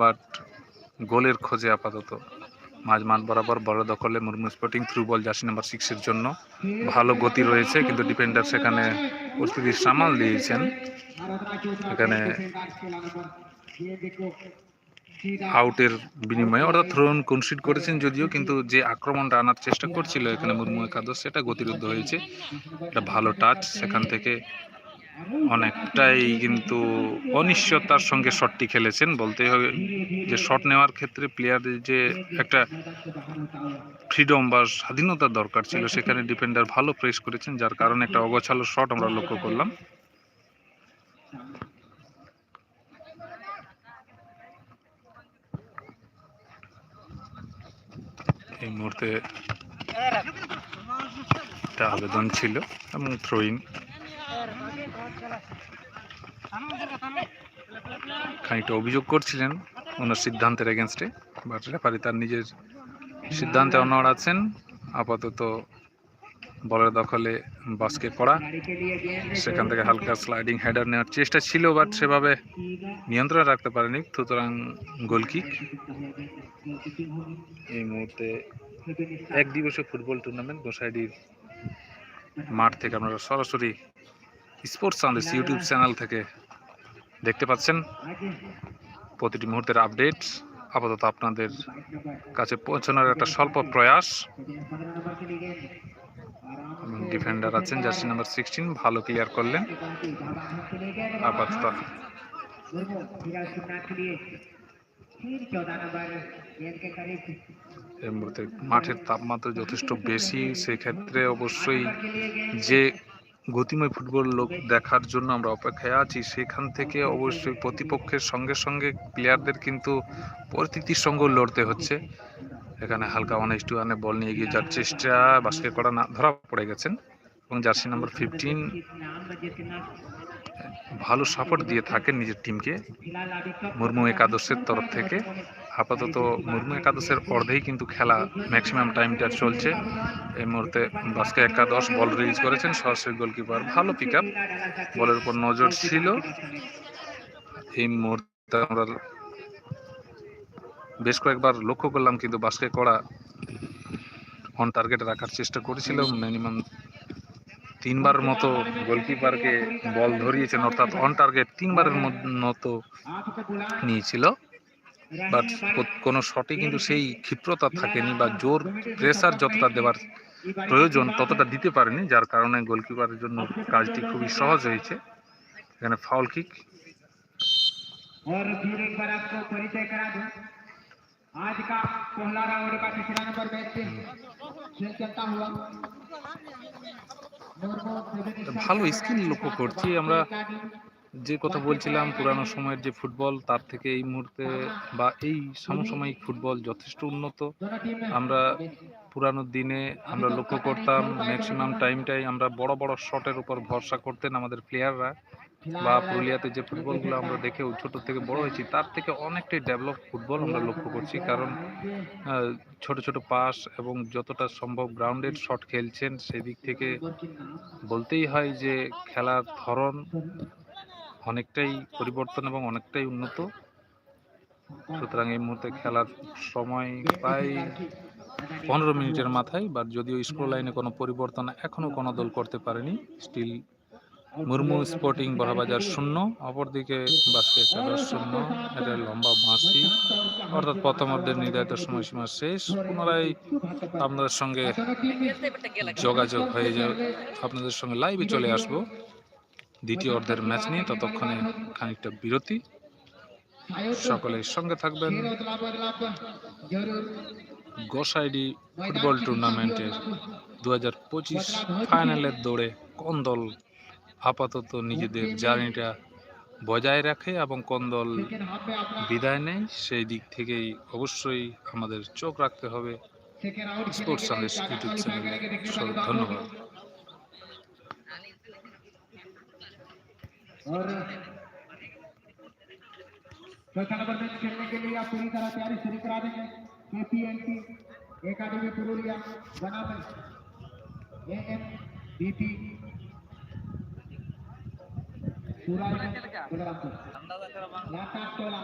But গোলের খোঁজে আপাতত মাঝ মাঠ বরাবর বড় দখলে Murmu sporting through ball jersey number সিক্সের জন্য ভালো গতি রয়েছে, কিন্তু ডিফেন্ডার সেখানে পরিস্থিতি সামাল দিয়েছেন। এখানে আউটের বিনিময়ে অর্থাৎ থ্রোন কনসিড করেছেন যদিও, কিন্তু যে আক্রমণটা আনার চেষ্টা করছিল এখানে মুরমু একাদশ, সেটা গতিরুদ্ধ হয়েছে। একটা ভালো টাচ সেখান থেকে অনেকটাই কিন্তু অনিশ্চয়তার সঙ্গে শটটি খেলেছেন। বলতে হবে যে শট নেওয়ার ক্ষেত্রে প্লেয়ারদের যে একটা ফ্রিডম বা স্বাধীনতার দরকার ছিল, সেখানে ডিফেন্ডার ভালো প্রেস করেছেন, যার কারণে একটা অগোছালো শট আমরা লক্ষ্য করলাম। এই মুহূর্তে একটা আবেদন ছিল এবং থ্রোইং খানিকটা অভিযোগ করছিলেন ওনার সিদ্ধান্তের এগেনস্টে বাট রেফারি তার নিজের সিদ্ধান্তে অনড় আছেন। আপাতত বলের দখলে বাসকে করা সেখান থেকে হালকা স্লাইডিং হেডার নেওয়ার চেষ্টা ছিল বাট সেভাবে নিয়ন্ত্রণ রাখতে পারেনি। সুতরাং গোলকিক এই মুহূর্তে এক দিবসীয় ফুটবল টুর্নামেন্ট গোসাইডির মাঠ থেকে আপনারা সরাসরি স্পোর্টস সাউন্ডেস ইউটিউব চ্যানেল থেকে দেখতে পাচ্ছেন। প্রতিটি মুহূর্তের আপডেট আপাতত আপনাদের কাছে পৌঁছানোর একটা স্বল্প প্রয়াস। ডিফেন্ডার আছেন জার্সি নাম্বার সিক্সটিন ভালো ক্লিয়ার করলেন। আপাতত এই মুহূর্তে মাঠের তাপমাত্রা যথেষ্ট বেশি সেক্ষেত্রে অবশ্যই যে গতিময় ফুটবল লোক দেখার জন্য আমরা অপেক্ষায় আছি। সেখান থেকে অবশ্যই প্রতিপক্ষের সঙ্গে সঙ্গে প্লেয়ারদের কিন্তু পরিস্থিতির সঙ্গেও লড়তে হচ্ছে। এখানে হালকা অনেক টু আনে বল নিয়ে গিয়ে যার চেষ্টা বাস্কে করা না ধরা পড়ে গেছেন এবং জার্সি নাম্বার ফিফটিন ভালো সাপোর্ট দিয়ে থাকেন নিজের টিমকে মুর্মু একাদশের তরফ থেকে। আপাতত মুর্মু একাদশের অর্ধেই কিন্তু খেলা ম্যাক্সিমাম টাইমটা চলছে। এই মুহূর্তে বাস্কে একাদশ বল রিলিজ করেছেন সরাসরি গোলকিপার ভালো পিক আপ বলের উপর নজর ছিল। এই মুহূর্তে আমরা বেশ কয়েকবার লক্ষ্য করলাম কিন্তু বাস্কে করা অন টার্গেট রাখার চেষ্টা করেছিল। মিনিমাম তিনবারের মতো গোলকিপারকে বল ধরিয়েছেন, অর্থাৎ অন টার্গেট তিনবারের মতো নিয়েছিল। বাট কোনো শটে কিন্তু সেই ক্ষিপ্রতা থাকেনি বা জোর প্রেসার যতটা দেওয়ার প্রয়োজন ততটা দিতে পারেনি যার কারণে গোলকিপারের জন্য কাজটি খুবই সহজ হয়েছে এখানে ফাউল কিক और फिर एक बार आपको परिचय करा दूं आज का पहला राउंड का तीसरा नंबर मैच से खेल चलता हुआ ভালো স্কিল লক্ষ্য করছি আমরা যে কথা বলছিলাম, পুরানো সময়ের যে ফুটবল, তার থেকে এই মুহূর্তে বা এই সমসাময়িক ফুটবল যথেষ্ট উন্নত। আমরা পুরানো দিনে আমরা লক্ষ্য করতাম ম্যাক্সিমাম টাইমটাই আমরা বড় বড় শটের উপর ভরসা করতেন আমাদের প্লেয়াররা বা পুরুলিয়াতে যে ফুটবলগুলো আমরা দেখে ছোট থেকে বড় হয়েছি, তার থেকে অনেকটাই ডেভেলপ ফুটবল আমরা লক্ষ্য করছি। কারণ ছোট ছোট পাস এবং যতটা সম্ভব গ্রাউন্ডেড শট খেলছেন, সেদিক থেকে বলতেই হয় যে খেলার ধরন অনেকটাই পরিবর্তন এবং অনেকটাই উন্নত। সুতরাং এই মুহূর্তে খেলার সময় প্রায় পনেরো মিনিটের মাথায় বা যদিও স্কোর লাইনে কোনো পরিবর্তন এখনও কোনো দল করতে পারেনি স্টিল মুরমু স্পোর্টিং বড়বাজার শূন্য, অপরদিকে বাস্কে একাদশ শূন্য, এটা লম্বা বাঁশি। অর্থাৎ প্রথম প্রথমার্ধের নির্ধারিত সময়সীমা শেষ, পুনরায় আপনাদের সঙ্গে যোগাযোগ হয়ে যাবে। আপনাদের সঙ্গে লাইভে চলে আসব। দ্বিতীয় অর্ধের ম্যাচ নিয়ে ততক্ষণে খানিকটা বিরতি। সকলের সঙ্গে থাকবেন গোসাইডি ফুটবল টুর্নামেন্টের দু হাজার পঁচিশ ফাইনালের দৌড়ে কোন দল আপাতত নিজেদের জার্নিটা বজায় রাখে এবং কোন দল বিদায় নেয়, সেই দিক থেকেই অবশ্যই আমাদের চোখ রাখতে হবে। স্পোর্টস সালের ইউটিউব চ্যানেল। ধন্যবাদ। और चौथा नंबर मैच खेलने के लिए आप पूरी तरह तैयारी शुरू करा देंगे। केपीएनटी एकेडमी पुरुलिया बनामल AM BP Suraj Balrampur Tola.